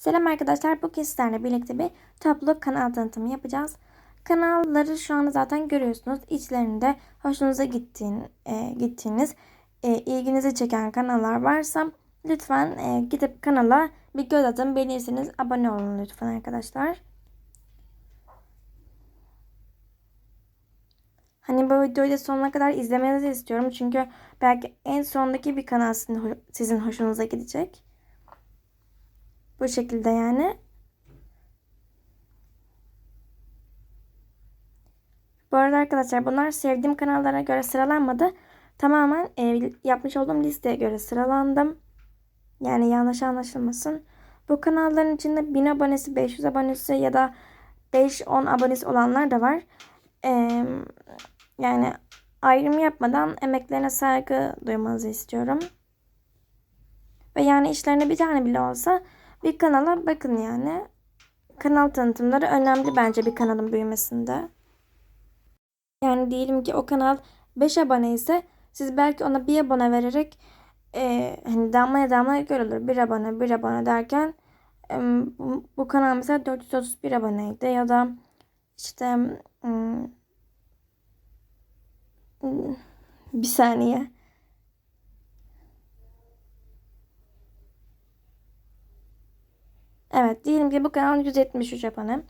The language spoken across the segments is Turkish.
Selam arkadaşlar. Bugün sizlerle birlikte bir toplu kanal tanıtımı yapacağız. Kanalları şu anda zaten görüyorsunuz. İçlerinde hoşunuza gittiğin, e, gittiğiniz, e, ilginizi çeken kanallar varsa lütfen e, gidip kanala bir göz atın. Beğenirseniz abone olun lütfen arkadaşlar. Hani bu videoyu da sonuna kadar izlemenizi istiyorum. Çünkü belki en sondaki bir kanal sizin hoşunuza gidecek. Bu şekilde yani. Bu arada arkadaşlar bunlar sevdiğim kanallara göre sıralanmadı. Tamamen e, yapmış olduğum listeye göre sıralandım. Yani yanlış anlaşılmasın. Bu kanalların içinde 1000 abonesi, 500 abonesi ya da 5-10 abonesi olanlar da var. Ee, yani ayrım yapmadan emeklerine saygı duymanızı istiyorum. Ve yani işlerine bir tane bile olsa bir kanala bakın yani. Kanal tanıtımları önemli bence bir kanalın büyümesinde. Yani diyelim ki o kanal 5 abone ise siz belki ona bir abone vererek e, hani damlaya damlaya görülür. Bir abone bir abone derken e, bu, bu kanal mesela 431 aboneydi ya da işte hmm, bir saniye. Evet diyelim ki bu kanal 173 abone.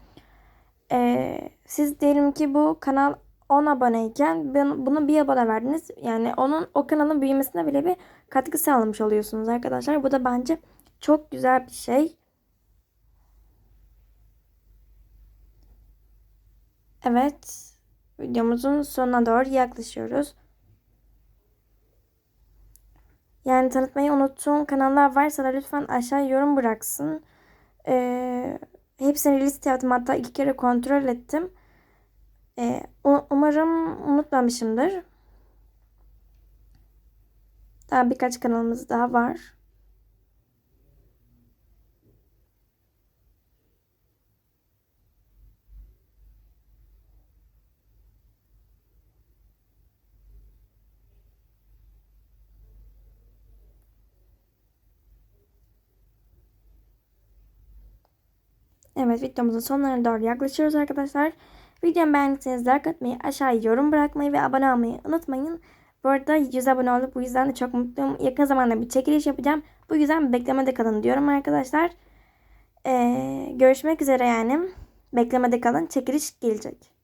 Ee, siz diyelim ki bu kanal 10 aboneyken bunu bir abone verdiniz. Yani onun o kanalın büyümesine bile bir katkı sağlamış oluyorsunuz arkadaşlar. Bu da bence çok güzel bir şey. Evet. Videomuzun sonuna doğru yaklaşıyoruz. Yani tanıtmayı unuttuğum kanallar varsa da lütfen aşağı yorum bıraksın. Ee, hepsini liste yaptım. Hatta iki kere kontrol ettim. Ee, umarım unutmamışımdır. Daha birkaç kanalımız daha var. Evet videomuzun sonlarına doğru yaklaşıyoruz arkadaşlar. Videomu beğendiyseniz like atmayı, aşağıya yorum bırakmayı ve abone olmayı unutmayın. Bu arada 100 abone olduk. Bu yüzden de çok mutluyum. Yakın zamanda bir çekiliş yapacağım. Bu yüzden beklemede kalın diyorum arkadaşlar. Ee, görüşmek üzere yani. Beklemede kalın. Çekiliş gelecek.